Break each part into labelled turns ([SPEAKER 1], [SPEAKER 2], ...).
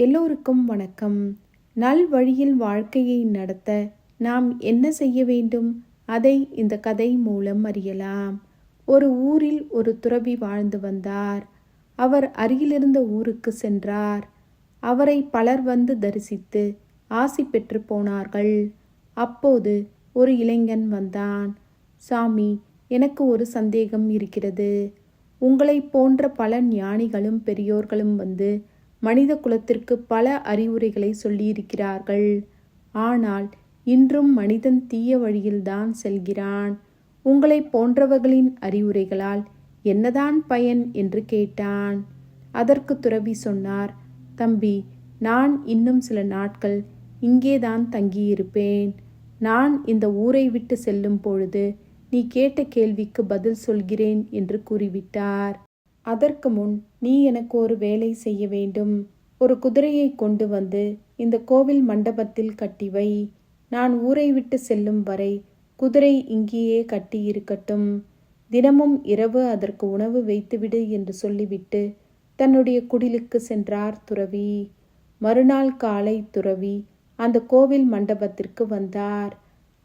[SPEAKER 1] எல்லோருக்கும் வணக்கம். நல் வழியில் வாழ்க்கையை நடத்த நாம் என்ன செய்ய வேண்டும்? அதை இந்த கதை மூலம் அறியலாம். ஒரு ஊரில் ஒரு துறவி வாழ்ந்து வந்தார். அவர் அருகிலிருந்த ஊருக்கு சென்றார். அவரை பலர் வந்து தரிசித்து ஆசி பெற்று போனார்கள். அப்போது ஒரு இளைஞன் வந்தான். சாமி எனக்கு ஒரு சந்தேகம் இருக்கிறது. உங்களைப் போன்ற பல ஞானிகளும் பெரியோர்களும் வந்து மனித குலத்திற்கு பல அறிவுரைகளை சொல்லியிருக்கிறார்கள். ஆனால் இன்றும் மனிதன் தீய வழியில்தான் செல்கிறான். உங்களைப் போன்றவர்களின் அறிவுரைகளால் என்னதான் பயன் என்று கேட்டான். அதற்கு துறவி சொன்னார் தம்பி நான் இன்னும் சில நாட்கள் இங்கேதான் தங்கியிருப்பேன். நான் இந்த ஊரை விட்டு செல்லும் பொழுது நீ கேட்ட கேள்விக்கு பதில் சொல்கிறேன் என்று கூறிவிட்டார். அதற்கு முன் நீ எனக்கு ஒரு வேலை செய்ய வேண்டும். ஒரு குதிரையை கொண்டு வந்து இந்த கோவில் மண்டபத்தில் கட்டி வை. நான் ஊரை விட்டு செல்லும் வரை குதிரை இங்கேயே கட்டி இருக்கட்டும். தினமும் இரவு அதற்கு உணவு வைத்துவிடு என்று சொல்லிவிட்டு தன்னுடைய குடிலுக்கு சென்றார் துறவி. மறுநாள் காலை துறவி அந்த கோவில் மண்டபத்திற்கு வந்தார்.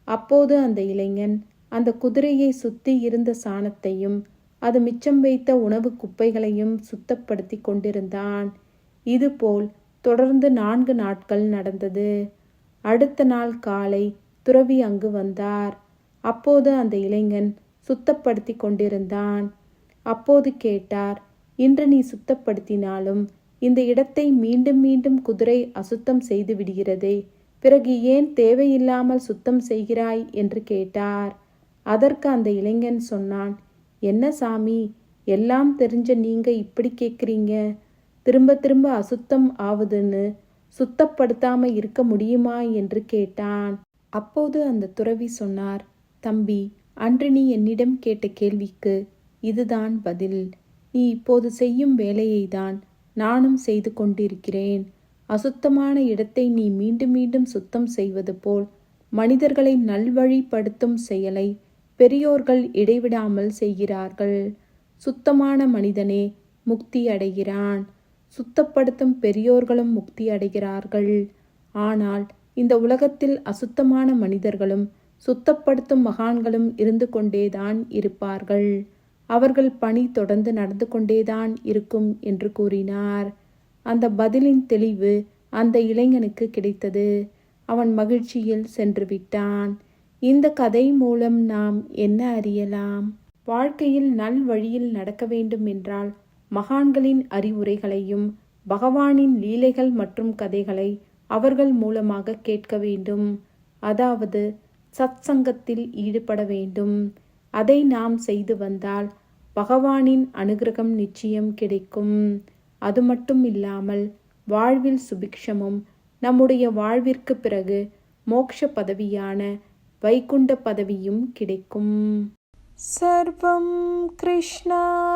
[SPEAKER 1] அப்போது அந்த இளைஞன் அந்த குதிரையை சுத்தி இருந்த சாணத்தையும் அது மிச்சம் வைத்த உணவு குப்பைகளையும் சுத்தப்படுத்தி கொண்டிருந்தான். இதுபோல் தொடர்ந்து நான்கு நாட்கள் நடந்தது. அடுத்த நாள் காலை துறவி அங்கு வந்தார். அப்போது அந்த இளைஞன் சுத்தப்படுத்தி கொண்டிருந்தான். அப்போது கேட்டார் இன்று நீ சுத்தப்படுத்தினாலும் இந்த இடத்தை மீண்டும் மீண்டும் குதிரை அசுத்தம் செய்து விடுகிறதே பிறகு ஏன் தேவையில்லாமல் சுத்தம் செய்கிறாய்? என்று கேட்டார். அதற்கு அந்த இளைஞன் சொன்னான் என்ன சாமி? எல்லாம் தெரிஞ்ச நீங்க இப்படி கேட்குறீங்க திரும்ப திரும்ப அசுத்தம் ஆவுதுன்னு சுத்தப்படுத்தாம இருக்க முடியுமா என்று கேட்டான். அப்போது அந்த துறவி சொன்னார் தம்பி அன்று நீ என்னிடம் கேட்ட கேள்விக்கு இதுதான் பதில். நீ இப்போது செய்யும் வேலையை தான் நானும் செய்து கொண்டிருக்கிறேன். அசுத்தமான இடத்தை நீ மீண்டும் மீண்டும் சுத்தம் செய்வது போல் மனிதர்களை நல்வழிப்படுத்தும் செயலை பெரியோர்கள் இடைவிடாமல் செய்கிறார்கள். சுத்தமான மனிதனே முக்தி அடைகிறான். சுத்தப்படுத்தும் பெரியோர்களும் முக்தி அடைகிறார்கள். ஆனால் இந்த உலகத்தில் அசுத்தமான மனிதர்களும் சுத்தப்படுத்தும் மகான்களும் இருந்து கொண்டேதான் இருப்பார்கள். அவர்கள் பணி தொடர்ந்து நடந்து கொண்டேதான் இருக்கும் என்று கூறினார். அந்த பதிலின் தெளிவு அந்த இளைஞனுக்கு கிடைத்தது. அவன் மகிழ்ச்சியில் சென்று விட்டான். இந்த கதை மூலம் நாம் என்ன அறியலாம்? வாழ்க்கையில் நல் வழியில் நடக்க வேண்டும் என்றால் மகான்களின் அறிவுரைகளையும் பகவானின் லீலைகள் மற்றும் கதைகளை அவர்கள் மூலமாக கேட்க வேண்டும். அதாவது சத் சங்கத்தில் ஈடுபட வேண்டும். அதை நாம் செய்து வந்தால் பகவானின் அனுகிரகம் நிச்சயம் கிடைக்கும். அது மட்டும் இல்லாமல் வாழ்வில் சுபிக்ஷமும் நம்முடைய வாழ்விற்கு பிறகு மோட்ச பதவியான வைகுண்ட பதவியும் கிடைக்கும். சர்வம் கிருஷ்ணார்பணமஸ்தூ.